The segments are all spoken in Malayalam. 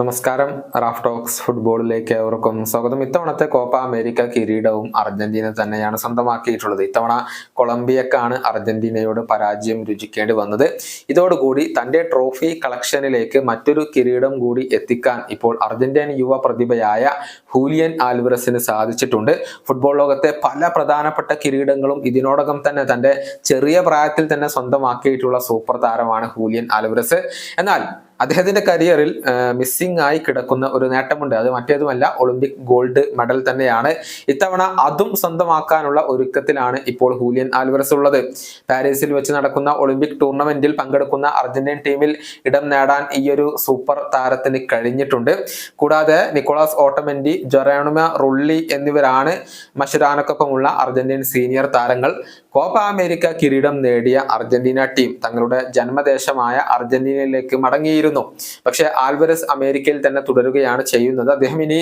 നമസ്കാരം. റാഫ് ടോക്സ് ഫുട്ബോളിലേക്ക് ഏവർക്കും സ്വാഗതം. ഇത്തവണത്തെ കോപ്പ അമേരിക്ക കിരീടവും അർജന്റീന തന്നെയാണ് സ്വന്തമാക്കിയിട്ടുള്ളത്. ഇത്തവണ കൊളംബിയക്കാണ് അർജന്റീനയോട് പരാജയം രുചിക്കേണ്ടി വന്നത്. ഇതോടുകൂടി തന്റെ ട്രോഫി കളക്ഷനിലേക്ക് മറ്റൊരു കിരീടം കൂടി എത്തിക്കാൻ ഇപ്പോൾ അർജന്റീൻ യുവ പ്രതിഭയായ ഹൂലിയൻ ആൽവറസിന് സാധിച്ചിട്ടുണ്ട്. ഫുട്ബോൾ ലോകത്തെ പല പ്രധാനപ്പെട്ട കിരീടങ്ങളും ഇതിനോടകം തന്നെ തന്റെ ചെറിയ പ്രായത്തിൽ തന്നെ സ്വന്തമാക്കിയിട്ടുള്ള സൂപ്പർ താരമാണ് ഹൂലിയൻ ആൽവറസ് എന്നാൽ അദ്ദേഹത്തിന്റെ കരിയറിൽ മിസ്സിംഗ് ആയി കിടക്കുന്ന ഒരു നേട്ടമുണ്ട്. അത് മറ്റേതുമല്ല ഒളിമ്പിക് ഗോൾഡ് മെഡൽ തന്നെയാണ്. ഇത്തവണ അതും സ്വന്തമാക്കാനുള്ള ഒരുക്കത്തിലാണ് ഇപ്പോൾ ഹൂലിയൻ ആൽവറസ് ഉള്ളത്. പാരീസിൽ വെച്ച് നടക്കുന്ന ഒളിമ്പിക് ടൂർണമെന്റിൽ പങ്കെടുക്കുന്ന അർജന്റീൻ ടീമിൽ ഇടം നേടാൻ ഈ ഒരു സൂപ്പർ താരത്തിന് കഴിഞ്ഞിട്ടുണ്ട്. കൂടാതെ നിക്കോളാസ് ഓട്ടമെന്റി ജൊറാനുമ റുള്ളി എന്നിവരാണ് മഷുരാനക്കൊപ്പമുള്ള അർജന്റീൻ സീനിയർ താരങ്ങൾ. കോപ്പ അമേരിക്ക കിരീടം നേടിയ അർജന്റീന ടീം തങ്ങളുടെ ജന്മദേശമായ അർജന്റീനയിലേക്ക് മടങ്ങിയിരുന്നു. പക്ഷെ ആൽവരസ് അമേരിക്കയിൽ തന്നെ തുടരുകയാണ് ചെയ്യുന്നത്. അദ്ദേഹം ഇനി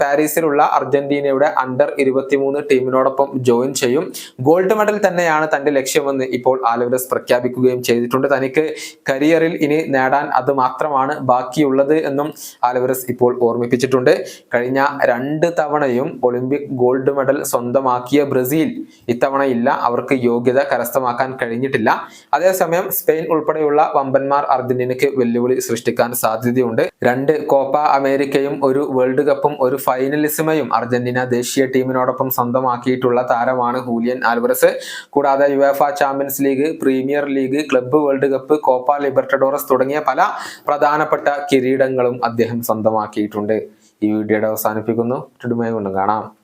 പാരീസിലുള്ള അർജന്റീനയുടെ അണ്ടർ ഇരുപത്തിമൂന്ന് ടീമിനോടൊപ്പം ജോയിൻ ചെയ്യും. ഗോൾഡ് മെഡൽ തന്നെയാണ് തന്റെ ലക്ഷ്യമെന്ന് ഇപ്പോൾ ആൽവരസ് പ്രഖ്യാപിക്കുകയും ചെയ്തിട്ടുണ്ട്. തനിക്ക് കരിയറിൽ ഇനി നേടാൻ അത് മാത്രമാണ് ബാക്കിയുള്ളത് എന്നും ആൽവരസ് ഇപ്പോൾ ഓർമ്മിപ്പിച്ചിട്ടുണ്ട്. കഴിഞ്ഞ രണ്ട് തവണയും ഒളിമ്പിക് ഗോൾഡ് മെഡൽ സ്വന്തമാക്കിയ ബ്രസീൽ ഇത്തവണ ഇല്ല. അവർക്ക് യോഗ്യത കരസ്ഥമാക്കാൻ കഴിഞ്ഞിട്ടില്ല. അതേസമയം സ്പെയിൻ ഉൾപ്പെടെയുള്ള വമ്പന്മാർ അർജന്റീനയ്ക്ക് വെല്ലുവിളി സൃഷ്ടിക്കാൻ സാധ്യതയുണ്ട്. രണ്ട് കോപ്പ അമേരിക്കയും ഒരു വേൾഡ് കപ്പും ഒരു ഫൈനലിസമയും അർജന്റീന ദേശീയ ടീമിനോടൊപ്പം സ്വന്തമാക്കിയിട്ടുള്ള താരമാണ് ഹൂലിയൻ ആൽവറസ്. കൂടാതെ UEFA Champions League Premier League Club World Cup Copa Libertadores തുടങ്ങിയ പല പ്രധാനപ്പെട്ട കിരീടങ്ങളും അദ്ദേഹം സ്വന്തമാക്കിയിട്ടുണ്ട്. ഈ വീഡിയോയുടെ അവസാനിപ്പിക്കുന്നു. കൊണ്ടും കാണാം.